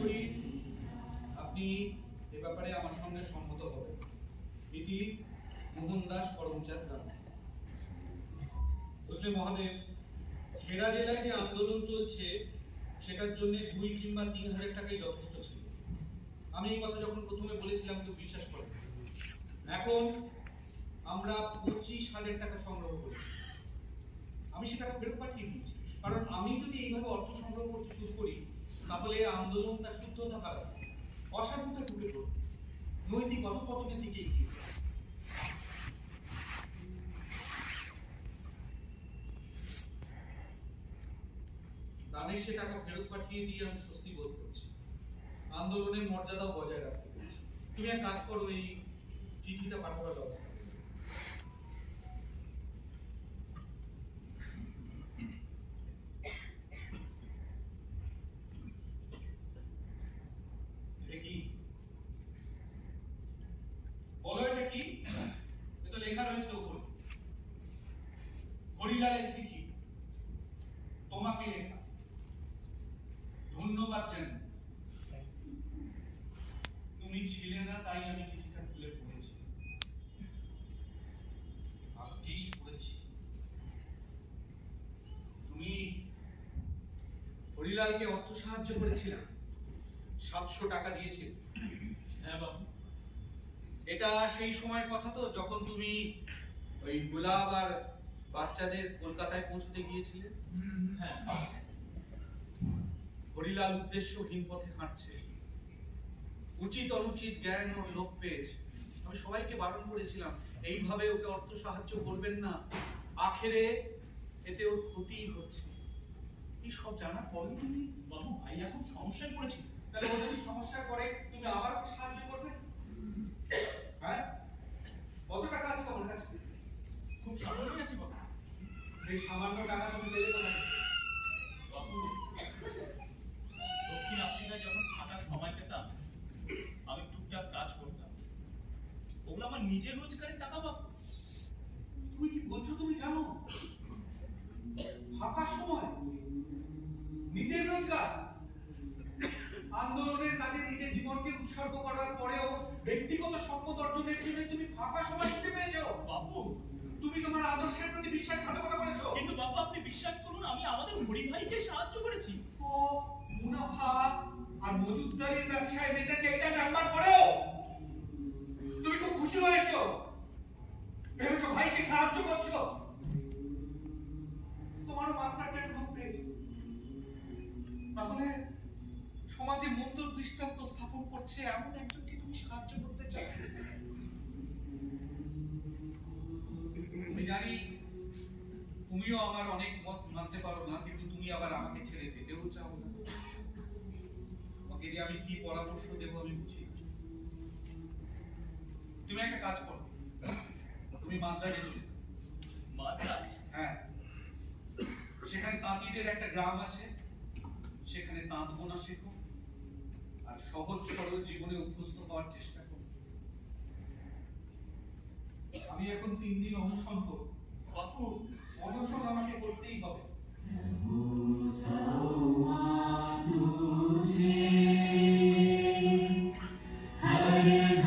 করি। আপনি এ ব্যাপারে আমার সঙ্গে সম্মত হবেন। ইতি মোহনদাস করমচাঁদ গান বুঝলে মহাদেব, খেড়া জেলায় যে আন্দোলন চলছে, সেটার জন্য দুই কিংবা তিন হাজার টাকাই যথেষ্ট ছিল। আমি এই কথা যখন প্রথমে বলেছিলাম কেউ বিশ্বাস করে এখন আমরা পঁচিশ হাজার টাকা সংগ্রহ করেছি। আমি সে টাকা ফেরত পাঠিয়ে দিয়েছি। কারণ আমি যদি এইভাবে অর্থ সংগ্রহ করতে শুরু করি, তাহলে আন্দোলন তার শুদ্ধতা হারাবে, অসাধুতা ঢুকে পড়বে, নৈতিক অধপতনের দিকে এগিয়ে। দানের সে টাকা ফেরত পাঠিয়ে দিয়ে আমি স্বস্তি বোধ করছি আন্দোলনের মর্যাদাও বজায় রাখতে। তুমি এক কাজ করো, এই চিঠিটা পাঠাবার ব্যবস্থা করো। এটা কি বলো এটা কি এ তো লেখা রয়েছে উপরে হরিলালের চিঠি তোমাকে লেখা। ধন্যবাদ জানাই তুমি ছিলে না তাই আমি চিঠিটা খুলে পড়েছি। ভাগ্যিস পড়েছি। তুমি হরিলালকে অর্থ সাহায্য করেছিলাম সাতশো টাকা দিয়েছিল হ্যাঁ বাবু। এটা সেই সময়ের কথা তো যখন তুমি ওই গোলাপ আর বাচ্চাদের কলকাতায় পৌঁছতে গিয়েছিলে? হ্যাঁ। হরিলাল উদ্দেশ্যহীন পথে হাঁটছে। উচিত অনুচিত জ্ঞান ওর লোক পেয়েছে। আমি সবাইকে বারণ করেছিলাম, এইভাবে ওকে অর্থ সাহায্য করবেন না। আখেরে এতে ওর ক্ষতি হচ্ছে। এই সব জানার পরে তুমি? বাবু ভাইয়া খুব সমস্যায় পড়েছে। তাহলে ও যদি সমস্যা করে, তুমি আবার সাহায্য করবে? হ্যাঁ? কত টাকা আছে তোমার কাছে? খুব সামনেই আছে বাবু। এই সামান্য টাকা তুমি পেলে দক্ষিণ আফ্রিকায় যখন থাকার সময় পেতাম আমি টুকটাক কাজ করতাম। ওগুলো আমার নিজের রোজগারের টাকা বাবু তুমি কি বলছো তুমি জানো? ফাঁকা সময় নিজের রোজগার। আন্দোলনের কাজে নিজের জীবনকে উৎসর্গ করার পরেও ব্যক্তিগত সম্পদ অর্জনের জন্য তুমি ফাঁকা সময় পেয়েছ বাবু তুমি তোমার আদর্শের প্রতি বিশ্বাসঘাতকতা করেছ কিন্তু বাবু, আপনি বিশ্বাস করুন, আমি আমাদের হরি ভাইকে সাহায্য করেছি। ও, মুনাফা আর মজুদদারির ব্যবসায় মেতেছে এটা জানবার পরেও তুমি খুব খুশি হয়েছো। ভেবেছো ভাইকে সাহায্য করছ? তোমারও মাত্রাটা খুব পেয়েছে। তাহলে সমাজে মন্দ দৃষ্টান্ত স্থাপন করছে এমন একজনকে তুমি সাহায্য করতে চাও? আমি জানি তুমিও আমার অনেক মত মানতে পারো না কিন্তু তুমি আবার আমাকে ছেড়ে যেতেও চাও না। তোমাকে যে আমি কি পরামর্শ দেবো আমি বুঝি তুমি একটা কাজ করো। তুমি মাদ্রাজে চলে যাও। মাদ্রাজ? হ্যাঁ। সেখানে তাঁতিদের একটা গ্রাম আছে। সেখানে তাঁত বোনা শেখো। আর সহজ সরল জীবনে অভ্যস্ত হওয়ার চেষ্টা করো। আমি এখন তিন দিন করব। বাবু অনশন আমাকে করতেই হবে। Hare